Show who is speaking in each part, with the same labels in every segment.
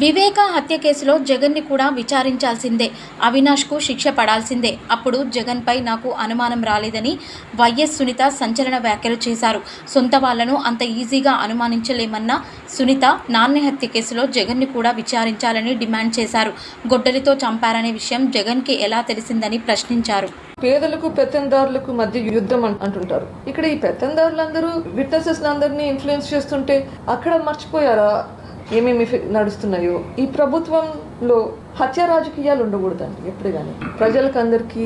Speaker 1: వివేక హత్య కేసులో జగన్ని కూడా విచారించాల్సిందే. అవినాష్కు శిక్ష పడాల్సిందే. అప్పుడు జగన్పై నాకు అనుమానం రాలేదని వైఎస్ సునీత సంచలన వ్యాఖ్యలు చేశారు. సొంత వాళ్ళను అంత ఈజీగా అనుమానించలేమన్న సునీత నాన్న హత్య కేసులో జగన్ని కూడా విచారించాలని డిమాండ్ చేశారు. గొడ్డలితో చంపారనే విషయం జగన్కి ఎలా తెలిసిందని ప్రశ్నించారు.
Speaker 2: పేదలకు పెత్తందారులకు మధ్య యుద్ధం అంటుంటారు. ఇక్కడ ఈ పెత్తందారులందరూ విట్నెసెస్ అందరినీ ఇన్ఫ్లుయెన్స్ చేస్తుంటే అక్కడ మర్చిపోయారా? ఏమేమి నడుస్తున్నాయో ఈ ప్రభుత్వంలో హత్య రాజకీయాలు ఉండకూడదండి ఎప్పుడు కానీ ప్రజలకు అందరికీ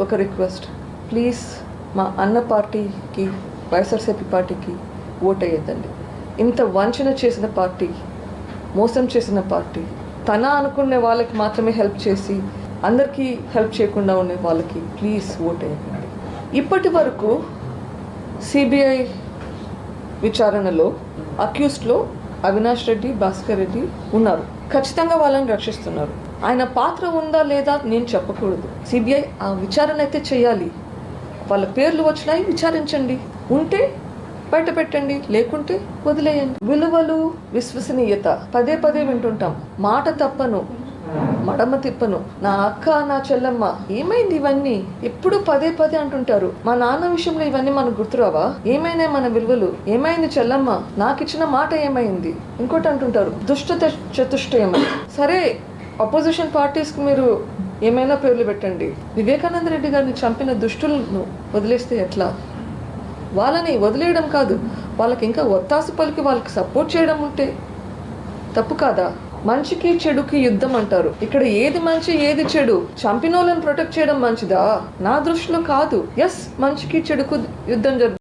Speaker 2: ఒక రిక్వెస్ట్. ప్లీజ్ మా అన్న పార్టీకి వైఎస్ఆర్సీపీ పార్టీకి ఓట్ అయ్యేద్దండి ఇంత వంచన చేసిన పార్టీ మోసం చేసిన పార్టీ తన అనుకునే వాళ్ళకి మాత్రమే హెల్ప్ చేసి అందరికీ హెల్ప్ చేయకుండా ఉండే వాళ్ళకి ప్లీజ్ ఓట్ వేయకండి ఇప్పటి వరకు సిబిఐ విచారణలో అక్యూస్డ్లో అవినాష్ రెడ్డి భాస్కర్ రెడ్డి ఉన్నారు. ఖచ్చితంగా వాళ్ళని రక్షిస్తున్నారు. ఆయన పాత్ర ఉందా లేదా నేను చెప్పకూడదు. సిబిఐ ఆ విచారణ అయితే చేయాలి. వాళ్ళ పేర్లు వచ్చినాయి విచారించండి. ఉంటే బయట పెట్టండి లేకుంటే వదిలేయండి. విలువలు విశ్వసనీయత. పదే పదే వింటుంటాం. మాట తప్పను. మడమ తిప్పను. నా అక్క నా చెల్లమ్మ ఏమైంది ఇవన్నీ? ఎప్పుడు పదే పదే అంటుంటారు. మా నాన్న విషయంలో ఇవన్నీ మనకు గుర్తురావా? ఏమైనా మన విలువలు? ఏమైంది చెల్లమ్మ? నాకు ఇచ్చిన మాట ఏమైంది? ఇంకోటి అంటుంటారు. దుష్ట చతుష్టయం సరే అపోజిషన్ పార్టీస్కి మీరు ఏమైనా పేర్లు పెట్టండి. వివేకానంద రెడ్డి గారిని చంపిన దుష్టులను వదిలేస్తే ఎట్లా? వాళ్ళని వదిలేయడం కాదు. వాళ్ళకి ఇంకా ఒత్తాసు పలికి వాళ్ళకి సపోర్ట్ చేయడం ఉంటే తప్పు కాదా? మంచికి చెడుకి యుద్ధం అంటారు. ఇక్కడ ఏది మంచి ఏది చెడు? చంపినోళ్ళని ప్రొటెక్ట్ చేయడం మంచిదా? నా దృష్టిలో కాదు. ఎస్ మంచికి చెడుకు యుద్ధం జరుగుతుంది